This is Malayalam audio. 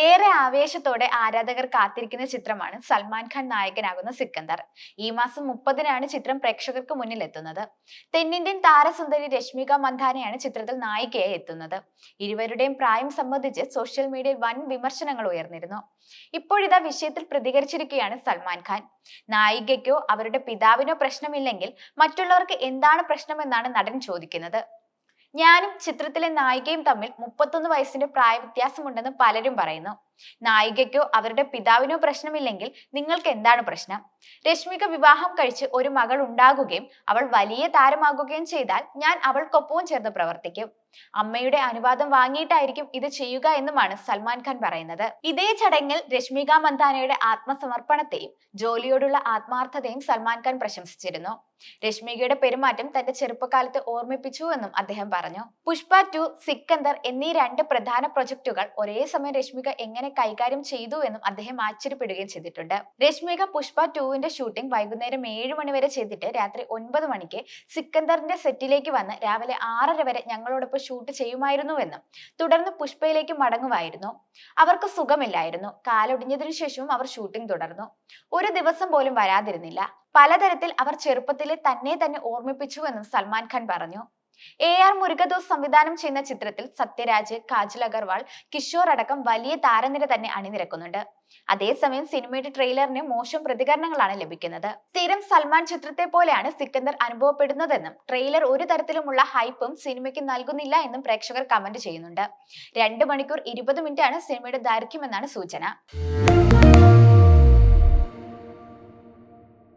ഏറെ ആവേശത്തോടെ ആരാധകർ കാത്തിരിക്കുന്ന ചിത്രമാണ് സൽമാൻ ഖാൻ നായകനാകുന്ന സിക്കന്ദർ. ഈ മാസം മുപ്പതിനാണ് ചിത്രം പ്രേക്ഷകർക്ക് മുന്നിൽ എത്തുന്നത് തെന്നിന്ത്യൻ താരസുന്ദരി രശ്മിക മന്ദാനയാണ് ചിത്രത്തിൽ നായികയായി എത്തുന്നത്. ഇരുവരുടെയും പ്രായം സംബന്ധിച്ച് സോഷ്യൽ മീഡിയയിൽ വൻ വിമർശനങ്ങൾ ഉയർന്നിരുന്നു. ഇപ്പോഴിതാ വിഷയത്തിൽ പ്രതികരിച്ചിരിക്കുകയാണ് സൽമാൻ ഖാൻ. നായികയ്ക്കോ അവരുടെ പിതാവിനോ പ്രശ്നമില്ലെങ്കിൽ മറ്റുള്ളവർക്ക് എന്താണ് പ്രശ്നമെന്നാണ് നടൻ ചോദിക്കുന്നത്. ഞാനും ചിത്രത്തിലെ നായികയും തമ്മിൽ മുപ്പത്തൊന്ന് വയസ്സിന്റെ പ്രായ വ്യത്യാസമുണ്ടെന്ന് പലരും പറയുന്നു. നായികയ്ക്കോ അവരുടെ പിതാവിനോ പ്രശ്നമില്ലെങ്കിൽ നിങ്ങൾക്ക് എന്താണ് പ്രശ്നം? രശ്മിക വിവാഹം കഴിച്ച് ഒരു മകൾ ഉണ്ടാകുകയും അവൾ വലിയ താരമാകുകയും ചെയ്താൽ ഞാൻ അവൾക്കൊപ്പവും ചേർന്ന് പ്രവർത്തിക്കും. അമ്മയുടെ അനുവാദം വാങ്ങിയിട്ടായിരിക്കും ഇത് ചെയ്യുക എന്നുമാണ് സൽമാൻ ഖാൻ പറയുന്നത്. ഇതേ ചടങ്ങിൽ രശ്മിക മന്ദാനയുടെ ആത്മസമർപ്പണത്തെയും ജോലിയോടുള്ള ആത്മാർത്ഥതയും സൽമാൻ ഖാൻ പ്രശംസിച്ചിരുന്നു. രശ്മികയുടെ പെരുമാറ്റം തന്റെ ചെറുപ്പകാലത്ത് ഓർമ്മിപ്പിച്ചു എന്നും അദ്ദേഹം പറഞ്ഞു. പുഷ്പ ടു സിക്കന്ദർ എന്നീ രണ്ട് പ്രധാന പ്രൊജക്ടുകൾ ഒരേ സമയം രശ്മിക എങ്ങനെ കൈകാര്യം ചെയ്തു എന്നും അദ്ദേഹം ആശ്ചര്യപ്പെടുകയും ചെയ്തിട്ടുണ്ട്. രശ്മിക പുഷ്പ ടുവിന്റെ ഷൂട്ടിംഗ് വൈകുന്നേരം ഏഴ് മണി വരെ ചെയ്തിട്ട് രാത്രി ഒൻപത് മണിക്ക് സിക്കന്ദറിന്റെ സെറ്റിലേക്ക് വന്ന് രാവിലെ ആറര വരെ ഞങ്ങളോടൊപ്പം ഷൂട്ട് ചെയ്യുമായിരുന്നുവെന്നും തുടർന്ന് പുഷ്പയിലേക്ക് മടങ്ങുമായിരുന്നു. അവർക്ക് സുഖമില്ലായിരുന്നു. കാലൊടിഞ്ഞതിനു ശേഷവും അവർ ഷൂട്ടിംഗ് തുടർന്നു. ഒരു ദിവസം പോലും വരാതിരുന്നില്ല. പലതരത്തിൽ അവർ ചെറുപ്പത്തിലെ തന്നെ തന്നെ ഓർമ്മിപ്പിച്ചുവെന്നും സൽമാൻ ഖാൻ പറഞ്ഞു. എ ആർ മുരുകദോസ് സംവിധാനം ചെയ്യുന്ന ചിത്രത്തിൽ സത്യരാജ് കാജൽ അഗർവാൾ കിഷോർ അടക്കം വലിയ താരനിര തന്നെ അണിനിരക്കുന്നുണ്ട്. അതേസമയം സിനിമയുടെ ട്രെയിലറിന് മോശം പ്രതികരണങ്ങളാണ് ലഭിക്കുന്നത്. സ്ഥിരം സൽമാൻ ചിത്രത്തെ പോലെയാണ് സിക്കന്ദർ അനുഭവപ്പെടുന്നതെന്നും ട്രെയിലർ ഒരു തരത്തിലുമുള്ള ഹൈപ്പും സിനിമയ്ക്ക് നൽകുന്നില്ല എന്നും പ്രേക്ഷകർ കമന്റ് ചെയ്യുന്നുണ്ട്. രണ്ട് മണിക്കൂർ ഇരുപത് ആണ് സിനിമയുടെ ദൈർഘ്യമെന്നാണ് സൂചന.